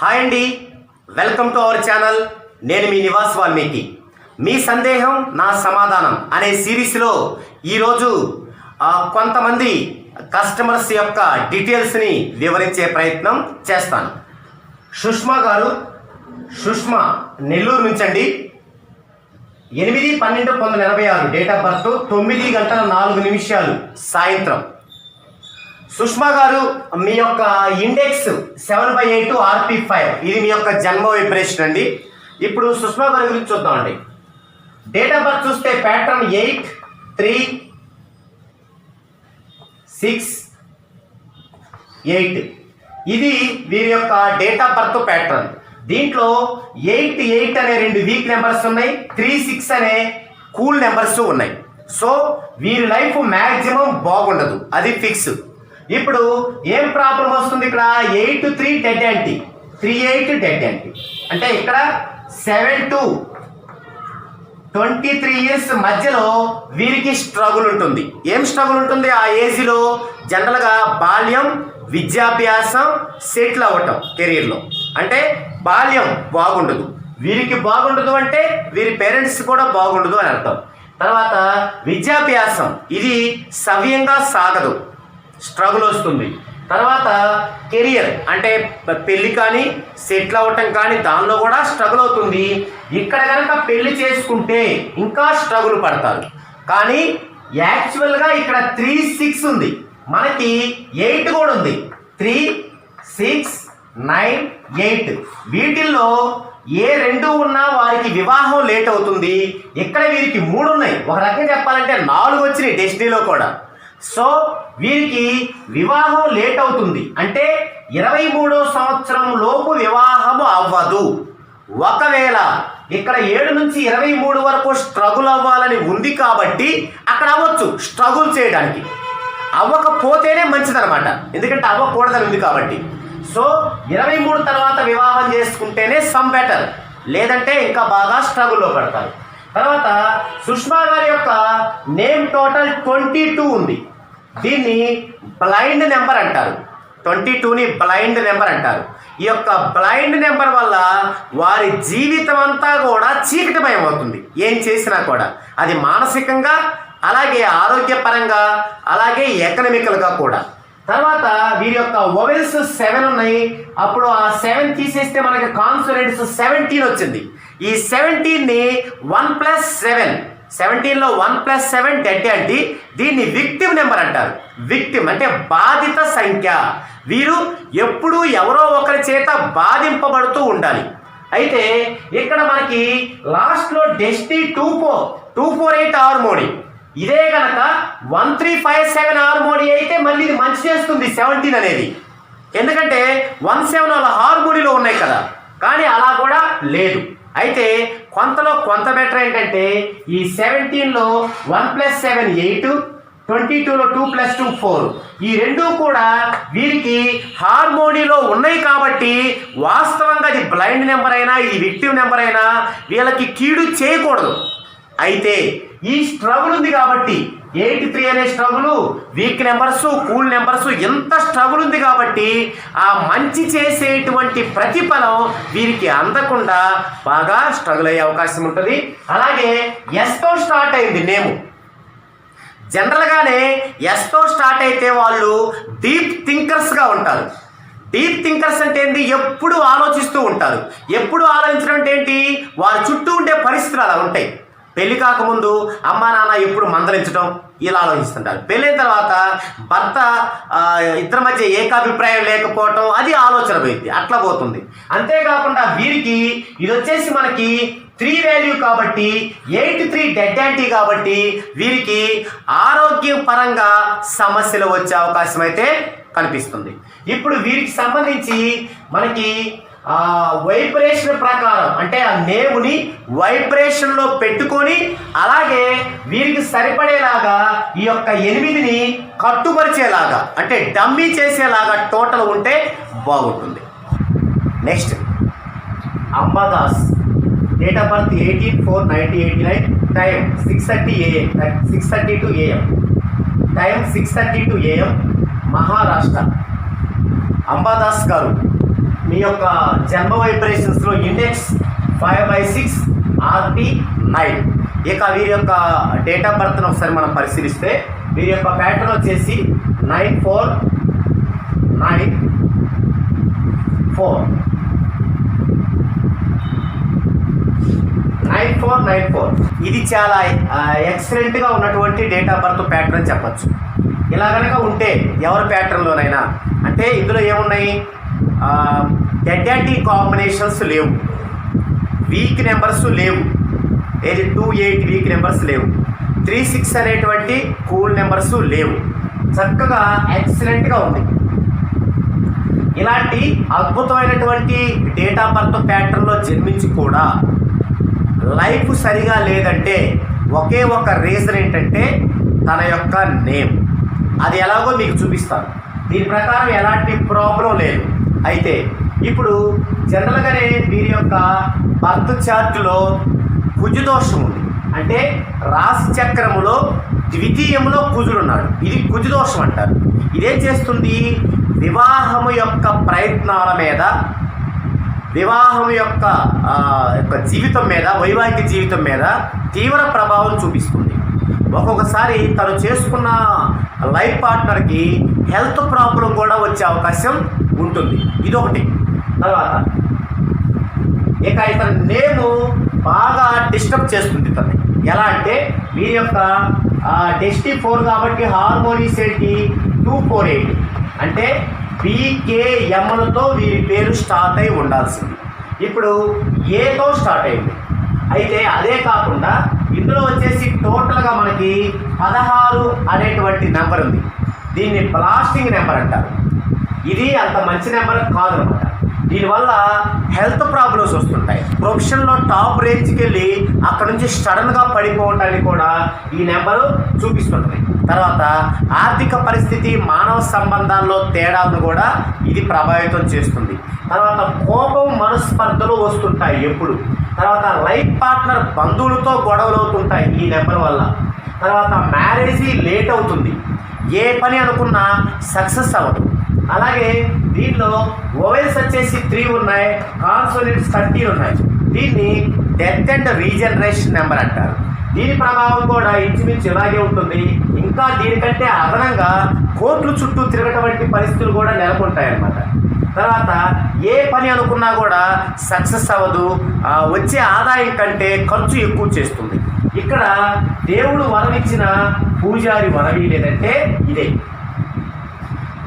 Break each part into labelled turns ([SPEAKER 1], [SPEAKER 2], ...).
[SPEAKER 1] Hi అండి. Welcome to our channel. నేను మీ నివాస్ వాల్మీకి. మీ సందేహం నా సమాధానం అనే సిరీస్లో ఈరోజు కొంతమంది కస్టమర్స్ యొక్క డీటెయిల్స్ని వివరించే ప్రయత్నం చేస్తాను. సుష్మా గారు సుష్మా నెల్లూరు నుంచి అండి ఎనిమిది పన్నెండు పంతొమ్మిది వందల ఎనభై ఆరు డేట్ ఆఫ్ బర్త్ తొమ్మిది గంటల నాలుగు నిమిషాలు సాయంత్రం. సుష్మా గారు మీ యొక్క index seven by eight RP five ఇది మీ యొక్క జన్మ వైబ్రేషన్ అండి. ఇప్పుడు సుష్మా గారి గురించి చూద్దామండి డేట్ ఆఫ్ బర్త్ చూస్తే pattern eight three six eight ఇది వీరి యొక్క డేట్ ఆఫ్ బర్త్ ప్యాటర్న్ దీంట్లో ఎయిట్ ఎయిట్ అనే రెండు వీక్ నెంబర్స్ ఉన్నాయి త్రీ సిక్స్ అనే కూల్ నెంబర్స్ ఉన్నాయి. సో వీరి లైఫ్ మ్యాక్సిమం బాగుండదు. అది ఫిక్స్ ఇప్పుడు ఏం ప్రాబ్లం వస్తుంది ఇక్కడ? Eight three dead anti three eight dead anti అంటే ఇక్కడ seven to twenty three years మధ్యలో వీరికి స్ట్రగుల్ ఉంటుంది. ఏం స్ట్రగుల్ ఉంటుంది? ఆ ఏజ్లో జనరల్గా బాల్యం విద్యాభ్యాసం సెటిల్ అవ్వటం కెరీర్లో. అంటే బాల్యం బాగుండదు. వీరికి బాగుండదు అంటే వీరి పేరెంట్స్ కూడా బాగుండదు అని అర్థం. తర్వాత విద్యాభ్యాసం. ఇది సవ్యంగా సాగదు. స్ట్రగుల్ వస్తుంది. తర్వాత కెరియర్ అంటే పెళ్ళి కానీ సెటిల్ అవ్వటం కానీ దానిలో కూడా స్ట్రగుల్ అవుతుంది. ఇక్కడ కనుక పెళ్ళి చేసుకుంటే ఇంకా స్ట్రగుల్ పడతారు. కానీ యాక్చువల్గా ఇక్కడ త్రీ సిక్స్ ఉంది. మనకి ఎయిట్ కూడా ఉంది. త్రీ సిక్స్ నైన్ ఎయిట్ వీటిల్లో ఏ రెండు ఉన్నా వారికి వివాహం లేట్ అవుతుంది. ఇక్కడ వీరికి మూడు ఉన్నాయి. ఒక రకంగా చెప్పాలంటే నాలుగు వచ్చినాయి డెస్టినీలో కూడా. సో వీరికి వివాహం లేట్ అవుతుంది. అంటే ఇరవై మూడో సంవత్సరం లోపు వివాహము అవ్వదు. ఒకవేళ ఇక్కడ ఏడు నుంచి ఇరవై మూడు వరకు స్ట్రగుల్ అవ్వాలని ఉంది కాబట్టి అక్కడ అవ్వచ్చు. స్ట్రగుల్ చేయడానికి. అవ్వకపోతేనే మంచిదనమాట ఎందుకంటే అవ్వకూడదని ఉంది కాబట్టి. సో ఇరవై మూడు తర్వాత వివాహం చేసుకుంటేనే సమ్ బెటర్ లేదంటే ఇంకా బాగా స్ట్రగుల్లో పడతారు. తర్వాత సుష్మా గారి యొక్క నేమ్ టోటల్ ట్వంటీ టూ ఉంది. దీన్ని బ్లైండ్ నెంబర్ అంటారు. ట్వంటీ టూని బ్లైండ్ నెంబర్ అంటారు. ఈ యొక్క బ్లైండ్ నెంబర్ వల్ల వారి జీవితం అంతా కూడా చీకటిమయం అవుతుంది. ఏం చేసినా కూడా. అది మానసికంగా అలాగే ఆరోగ్యపరంగా అలాగే ఎకనమికల్గా కూడా. తర్వాత వీరి యొక్క ఓవెల్స్ సెవెన్ ఉన్నాయి. అప్పుడు ఆ సెవెన్ తీసేస్తే మనకి కాన్సోనెంట్స్ సెవెంటీన్ వచ్చింది. ఈ సెవెంటీన్ని వన్ ప్లస్ సెవెన్ సెవెంటీన్లో వన్ ప్లస్ సెవెన్ థర్టీ అంటే దీన్ని విక్టిమ్ నెంబర్ అంటారు. విక్టిమ్ అంటే బాధిత సంఖ్య. వీరు ఎప్పుడూ ఎవరో ఒకరి చేత బాధింపబడుతూ ఉండాలి. అయితే ఇక్కడ మనకి లాస్ట్లో destiny two four two four eight harmony ఇదే కనుక one three five seven harmony అయితే మళ్ళీ ఇది మంచి చేస్తుంది సెవెంటీన్ అనేది. ఎందుకంటే వన్ సెవెన్ వాళ్ళ హార్మోనీలో ఉన్నాయి కదా. కానీ అలా కూడా లేదు. అయితే కొంతలో కొంత బెటర్ ఏంటంటే ఈ సెవెంటీన్లో one plus seven eight twenty టూలో టూ ప్లస్ టూ ఫోర్ ఈ రెండు కూడా వీరికి హార్మోనీలో ఉన్నాయి కాబట్టి వాస్తవంగా అది బ్లైండ్ నెంబర్ అయినా ఇది విక్టివ్ నెంబర్ అయినా వీళ్ళకి కీడు చేయకూడదు. అయితే ఈ స్ట్రగుల్ ఉంది కాబట్టి ఎయిటీ త్రీ అనే struggle weak numbers cool numbers ఎంత స్ట్రగుల్ ఉంది కాబట్టి ఆ మంచి చేసేటువంటి ప్రతిఫలం వీరికి అందకుండా బాగా స్ట్రగుల్ అయ్యే అవకాశం ఉంటుంది. అలాగే ఎస్తో స్టార్ట్ అయింది నేము. జనరల్గానే ఎస్తో స్టార్ట్ అయితే వాళ్ళు డీప్ థింకర్స్గా ఉంటారు. డీప్ థింకర్స్ అంటే ఏంటి? ఎప్పుడు ఆలోచిస్తూ ఉంటారు. ఎప్పుడు ఆలోచించడం అంటే ఏంటి? వారి చుట్టూ ఉండే పరిస్థితులు అలా ఉంటాయి. పెళ్ళి కాకముందు అమ్మ నాన్న ఎప్పుడు మందలించడం ఇలా ఆలోచిస్తుంటారు. పెళ్ళైన తర్వాత భర్త ఇద్దరి మధ్య ఏకాభిప్రాయం లేకపోవటం అది ఆలోచన పోయింది. అట్లా పోతుంది. అంతేకాకుండా వీరికి ఇది వచ్చేసి మనకి త్రీ వాల్యూ కాబట్టి ఎయిట్ త్రీ డెడ్ యాంటీ కాబట్టి వీరికి ఆరోగ్యపరంగా సమస్యలు వచ్చే అవకాశం అయితే కనిపిస్తుంది. ఇప్పుడు వీరికి సంబంధించి మనకి ఆ వైబ్రేషన్ ప్రకారం అంటే ఆ నేముని వైబ్రేషన్లో పెట్టుకొని అలాగే వీరికి సరిపడేలాగా ఈ యొక్క ఎనిమిదిని కట్టుపరిచేలాగా అంటే డమ్మీ చేసేలాగా టోటల్ ఉంటే బాగుంటుంది. Next Ambadas date of birth eighteen four nineteen eighty nine time six thirty AM six thirty to AM time six thirty to AM Maharashtra. Ambadas గారు మీ యొక్క జన్మ వైబ్రేషన్స్లో index five by six RP nine ఇక వీరి యొక్క date of బర్త్ను ఒకసారి మనం పరిశీలిస్తే వీరి యొక్క ప్యాటర్న్ వచ్చేసి nine four nine four nine four nine four ఇది చాలా ఎక్సలెంట్గా ఉన్నటువంటి డేట్ ఆఫ్ బర్త్ ప్యాటర్న్ చెప్పచ్చు. ఇలా కనుక ఉంటే ఎవరి ప్యాటర్న్లోనైనా అంటే ఇందులో ఏమున్నాయి? డెడ్ కాంబినేషన్స్ లేవు. వీక్ నెంబర్స్ లేవు. ఏది టూ ఎయిట్ వీక్ నెంబర్స్ లేవు. త్రీ సిక్స్ అనేటువంటి కూల్ నెంబర్స్ లేవు. చక్కగా ఎక్సలెంట్గా ఉంది. ఇలాంటి అద్భుతమైనటువంటి డేట్ ఆఫ్ బర్త్ ప్యాటర్న్లో జన్మించి కూడా లైఫ్ సరిగా లేదంటే ఒకే ఒక రీజన్ ఏంటంటే తన యొక్క నేమ్. అది ఎలాగో మీకు చూపిస్తాను. దీని ప్రకారం ఎలాంటి ప్రాబ్లం లేదు. అయితే ఇప్పుడు జనరల్గానే వీరి యొక్క బర్త్ చార్ట్లో కుజుదోషం ఉంది. అంటే రాశి చక్రములో ద్వితీయంలో కుజుడు ఉన్నాడు ఇది కుజుదోషం అంటారు. ఇదేం చేస్తుంది? వివాహము యొక్క ప్రయత్నాల మీద వివాహం యొక్క యొక్క జీవితం మీద వైవాహిక జీవితం మీద తీవ్ర ప్రభావం చూపిస్తుంది. ఒక్కొక్కసారి తను చేసుకున్న లైఫ్ పార్ట్నర్కి హెల్త్ ప్రాబ్లం కూడా వచ్చే అవకాశం ఉంటుంది. ఇదొకటి. తర్వాత ఇక ఇతను నేను బాగా డిస్టర్బ్ చేస్తుంది ఇతన్ని ఎలా అంటే మీ యొక్క డెస్టీ ఫోర్ కాబట్టి హార్మోనీస్ ఏంటి టూ ఫోర్ ఎయిట్ అంటే బీకేఎంలతో వీరి పేరు స్టార్ట్ అయి ఉండాల్సింది. ఇప్పుడు ఏతో స్టార్ట్ అయింది. అయితే అదే కాకుండా ఇందులో వచ్చేసి టోటల్గా మనకి పదహారు అనేటువంటి నెంబర్ ఉంది. దీన్ని బ్లాస్టింగ్ నెంబర్ అంటారు. ఇది అంత మంచి నెంబర్ కాదు అనమాట దీనివల్ల హెల్త్ ప్రాబ్లమ్స్ వస్తుంటాయి. ప్రొఫెషన్లో టాప్ రేంజ్కి వెళ్ళి అక్కడ నుంచి సడన్గా పడిపోవటానికి కూడా ఈ నెంబరు చూపిస్తుంటుంది. తర్వాత ఆర్థిక పరిస్థితి మానవ సంబంధాల్లో తేడాలను కూడా ఇది ప్రభావితం చేస్తుంది. తర్వాత కోపం మనస్పర్ధలు వస్తుంటాయి ఎప్పుడు. తర్వాత లైఫ్ పార్ట్నర్ బంధువులతో గొడవలు అవుతుంటాయి ఈ నెంబర్ వల్ల. తర్వాత మ్యారేజీ లేట్ అవుతుంది. ఏ పని అనుకున్నా సక్సెస్ అవ్వదు. అలాగే దీనిలో ఓవెల్స్ వచ్చేసి త్రీ ఉన్నాయి కాన్సోనెంట్స్ థర్టీన్ ఉన్నాయి. దీన్ని డెత్ అండ్ రీజనరేషన్ నెంబర్ అంటారు. దీని ప్రభావం కూడా ఇంచుమించు ఇలాగే ఉంటుంది. ఇంకా దీనికంటే అదనంగా కోట్లు చుట్టూ తిరగటువంటి పరిస్థితులు కూడా నెలకొంటాయి అన్నమాట తర్వాత ఏ పని అనుకున్నా కూడా సక్సెస్ అవ్వదు. వచ్చే ఆదాయం కంటే ఖర్చు ఎక్కువ చేస్తుంది. ఇక్కడ దేవుడు వరమిచ్చిన పూజారి వరవి లేదంటే ఇదే.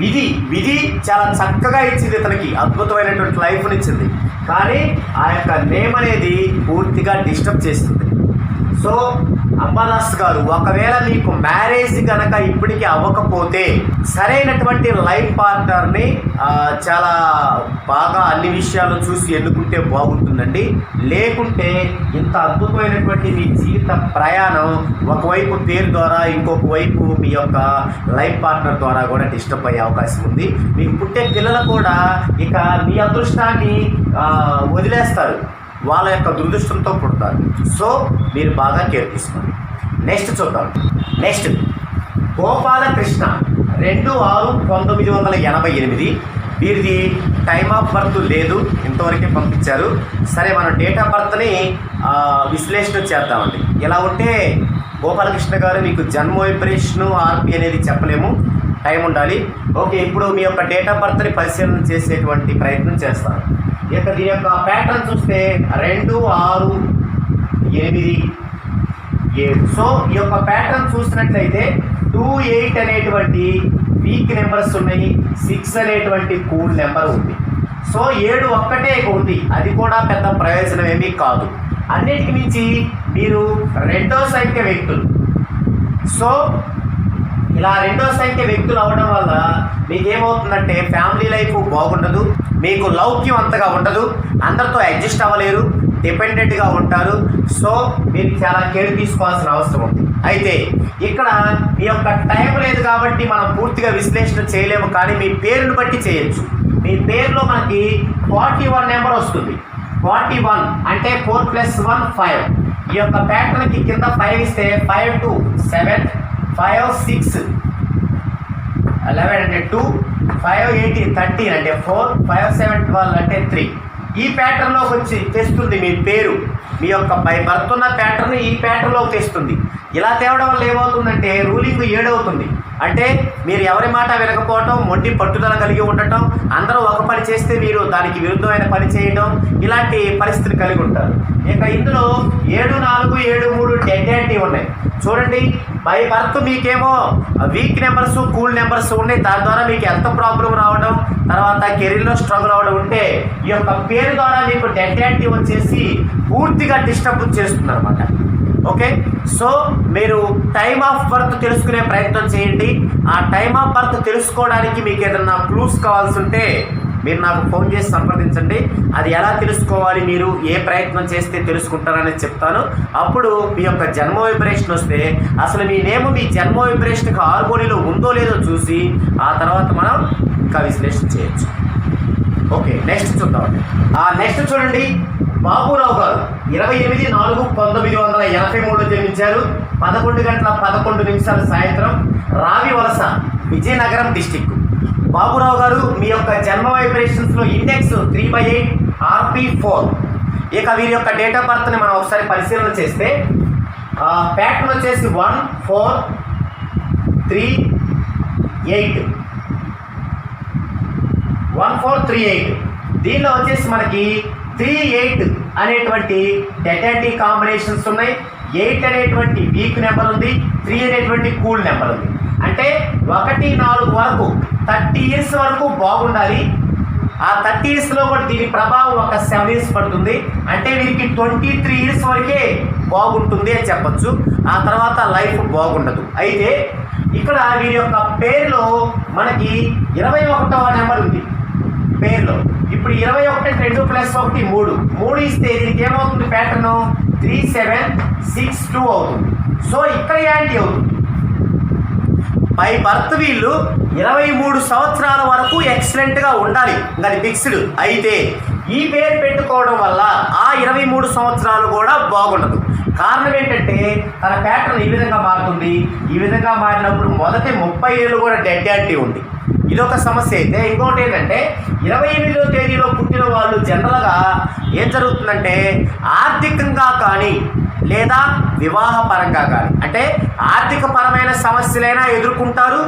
[SPEAKER 1] విధి విధి చాలా చక్కగా ఇచ్చింది ఇతనికి అద్భుతమైనటువంటి లైఫ్ని ఇచ్చింది. కానీ ఆ యొక్క నేమ్ అనేది పూర్తిగా డిస్టర్బ్ చేస్తుంది. సో అంబాదాస్ గారు ఒకవేళ మీకు మ్యారేజ్ కనుక ఇప్పటికీ అవ్వకపోతే సరైనటువంటి లైఫ్ పార్ట్నర్ని చాలా బాగా అన్ని విషయాలు చూసి ఎన్నుకుంటే బాగుంటుందండి. లేకుంటే ఇంత అద్భుతమైనటువంటి మీ జీవిత ప్రయాణం ఒకవైపు పేరు ద్వారా ఇంకొక వైపు మీ యొక్క లైఫ్ పార్ట్నర్ ద్వారా కూడా డిస్టర్బ్ అయ్యే అవకాశం ఉంది. మీకు పుట్టే పిల్లలు కూడా ఇక మీ అదృష్టాన్ని వదిలేస్తారు. వాళ్ళ యొక్క దురదృష్టంతో పుడతారు. సో మీరు బాగా కేర్ తీసుకోండి. నెక్స్ట్ చూద్దాం. నెక్స్ట్ గోపాలకృష్ణ రెండు ఆరు పంతొమ్మిది వందల ఎనభై ఎనిమిది. వీరిది టైమ్ ఆఫ్ బర్త్ లేదు. ఇంతవరకే పంపించారు. సరే మనం డేట్ ఆఫ్ బర్త్ని విశ్లేషణ చేద్దామండి. ఇలా ఉంటే గోపాలకృష్ణ గారు మీకు జన్మ వైబ్రేషను ఆర్పి అనేది చెప్పలేము. టైం ఉండాలి. ఓకే ఇప్పుడు మీ యొక్క డేట్ ఆఫ్ బర్త్ని పరిశీలన చేసేటువంటి ప్రయత్నం చేస్తాను. ఇక దీని యొక్క ప్యాటర్న్ చూస్తే రెండు ఆరు ఎనిమిది ఏడు. సో ఈ యొక్క ప్యాటర్న్ చూసినట్లయితే టూ ఎయిట్ అనేటువంటి వీక్ నెంబర్స్ ఉన్నాయి సిక్స్ అనేటువంటి కూల్ నెంబర్ ఉంది. సో ఏడు ఒక్కటే ఉంది. అది కూడా పెద్ద ప్రయోజనం ఏమీ కాదు. అన్నిటికి మించి మీరు రెండో సంఖ్య వ్యక్తులు. సో ఇలా రెండో సంఖ్య వ్యక్తులు అవడం వల్ల మీకు ఏమవుతుందంటే ఫ్యామిలీ లైఫ్ బాగుండదు మీకు లౌక్యం అంతగా ఉండదు అందరితో అడ్జస్ట్ అవ్వలేరు డిపెండెంట్గా ఉంటారు. సో మీరు చాలా కేర్ తీసుకోవాల్సిన అవసరం ఉంది. అయితే ఇక్కడ మీ యొక్క టైం లేదు కాబట్టి మనం పూర్తిగా విశ్లేషణ చేయలేము కానీ మీ పేరును బట్టి చేయొచ్చు. మీ పేరులో మనకి ఫార్టీ వన్ నెంబర్ వస్తుంది. ఫార్టీ వన్ అంటే ఫోర్ ప్లస్ వన్ ఫైవ్. ఈ యొక్క ప్యాటర్న్కి కింద ఫైవ్ ఇస్తే five two seven five six eleven అంటే టూ ఫైవ్ ఎయిటీ థర్టీన్ అంటే ఫోర్ ఫైవ్ సెవెన్ ట్వెల్వ్ అంటే త్రీ ఈ ప్యాటర్న్లోకి వచ్చి తెస్తుంది మీ పేరు. మీ యొక్క బై బర్త్ ఉన్న ప్యాటర్న్ ఈ ప్యాటర్న్లోకి తెస్తుంది ఇలా తేవడం వల్ల ఏమవుతుందంటే రూలింగ్ ఏడవుతుంది. అంటే మీరు ఎవరి మాట వినకపోవటం మొండి పట్టుదల కలిగి ఉండటం అందరూ ఒక పని చేస్తే మీరు దానికి విరుద్ధమైన పని చేయడం ఇలాంటి పరిస్థితులు కలిగి ఉంటారు. ఇక ఇందులో ఏడు నాలుగు ఏడు మూడు డెడ్ ఉన్నాయి. చూడండి బై బర్త్ మీకేమో వీక్ నెంబర్స్ కూల్ నెంబర్స్ ఉన్నాయి. దాని ద్వారా మీకు ఎంత ప్రాబ్లం రావడం తర్వాత కెరీర్లో స్ట్రగుల్ అవ్వడం ఉంటే ఈ యొక్క పేరు ద్వారా మీకు డెడ్ వచ్చేసి పూర్తిగా డిస్టర్బ్ చేస్తుంది అనమాట ఓకే? సో మీరు టైమ్ ఆఫ్ బర్త్ తెలుసుకునే ప్రయత్నం చేయండి. ఆ టైమ్ ఆఫ్ బర్త్ తెలుసుకోవడానికి మీకు ఏదైనా క్లూస్ కావాల్సి ఉంటే మీరు నాకు ఫోన్ చేసి సంప్రదించండి. అది ఎలా తెలుసుకోవాలి మీరు? ఏ ప్రయత్నం చేస్తే తెలుసుకుంటారని చెప్తాను. అప్పుడు మీ యొక్క జన్మ వైబ్రేషన్ వస్తే అసలు మీ నేమ్ మీ జన్మ వైబ్రేషన్కి హార్మోనీలో ఉందో లేదో చూసి ఆ తర్వాత మనం ఇంకా విశ్లేషణ చేయొచ్చు. ఓకే నెక్స్ట్ చూద్దామండి. ఆ నెక్స్ట్ చూడండి. బాబురావు గారు ఇరవై ఎనిమిది నాలుగు పంతొమ్మిది వందల ఎనభై మూడు జన్మించారు. పదకొండు గంటల పదకొండు నిమిషాల సాయంత్రం రావి వలస విజయనగరం డిస్టిక్ బాబురావు గారు మీ యొక్క జన్మ వైబ్రేషన్స్లో index three by eight RP four. ఇక వీరి యొక్క డేట్ ఆఫ్ బర్త్ని మనం ఒకసారి పరిశీలన చేస్తే ప్యాటర్న్ వచ్చేసి one four three eight. One four three eight. దీనిలో వచ్చేసి మనకి త్రీ ఎయిట్ అనేటువంటి డెటాటీ కాంబినేషన్స్ ఉన్నాయి. ఎయిట్ అనేటువంటి వీక్ నెంబర్ ఉంది. త్రీ అనేటువంటి కూల్ నెంబర్ ఉంది. అంటే ఒకటి నాలుగు వరకు థర్టీ ఇయర్స్ వరకు బాగుండాలి. ఆ థర్టీ ఇయర్స్లో కూడా దీని ప్రభావం ఒక సెవెన్ ఇయర్స్ పడుతుంది. అంటే వీరికి ట్వంటీ త్రీ ఇయర్స్ వరకే బాగుంటుంది అని చెప్పొచ్చు. ఆ తర్వాత లైఫ్ బాగుండదు. అయితే ఇక్కడ వీరి యొక్క పేరులో మనకి ఇరవై ఒకటవ నెంబర్ ఉంది. పేర్లో. ఇప్పుడు ఇరవై ఒకటి రెండు ప్లస్ ఒకటి మూడు. మూడు ఇస్తే దీనికి ఏమవుతుంది pattern three seven six two అవుతుంది. సో ఇక్కడ యాంటీ అవుతుంది. బై బర్త్ వీళ్ళు ఇరవై మూడు సంవత్సరాల వరకు ఎక్సలెంట్గా ఉండాలి. దాని అది ఫిక్స్డ్ అయితే ఈ పేరు పెట్టుకోవడం వల్ల ఆ ఇరవై మూడు సంవత్సరాలు కూడా బాగుండదు. కారణం ఏంటంటే తన ప్యాటర్న్ ఈ విధంగా మారుతుంది. ఈ విధంగా మారినప్పుడు మొదటి ముప్పై ఏళ్ళు కూడా డెడ్ యాంటీ ఉంది. ఇదొక సమస్య అయితే ఇంకోటి ఏంటంటే ఇరవై ఎనిమిదో తేదీలో పుట్టిన వాళ్ళు జనరల్గా ఏం జరుగుతుందంటే ఆర్థికంగా కానీ లేదా వివాహపరంగా కానీ అంటే ఆర్థికపరమైన సమస్యలైనా ఎదుర్కొంటారు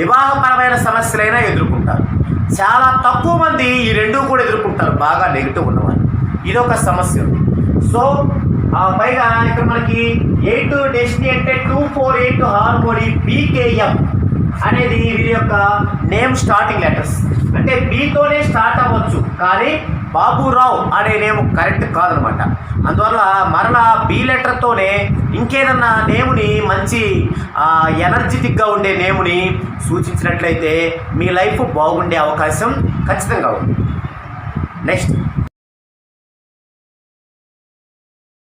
[SPEAKER 1] వివాహపరమైన సమస్యలైనా ఎదుర్కొంటారు. చాలా తక్కువ మంది ఈ రెండు కూడా ఎదుర్కొంటారు బాగా నెగిటివ్ ఉన్నవాళ్ళు. ఇదొక సమస్య. సో పైగా ఇక్కడ మనకి ఎయిట్ డెస్టినీ అంటే two four eight harmony BKM అనేది వీరి యొక్క నేమ్ స్టార్టింగ్ లెటర్స్ అంటే బీతోనే స్టార్ట్ అవ్వచ్చు కానీ బాబురావు అనే నేమ్ కరెక్ట్ కాదనమాట. అందువల్ల మరలా బి లెటర్తోనే ఇంకేదన్నా నేముని మంచి ఎనర్జెటిక్గా ఉండే నేముని సూచించినట్లయితే మీ లైఫ్ బాగుండే అవకాశం ఖచ్చితంగా ఉంది. నెక్స్ట్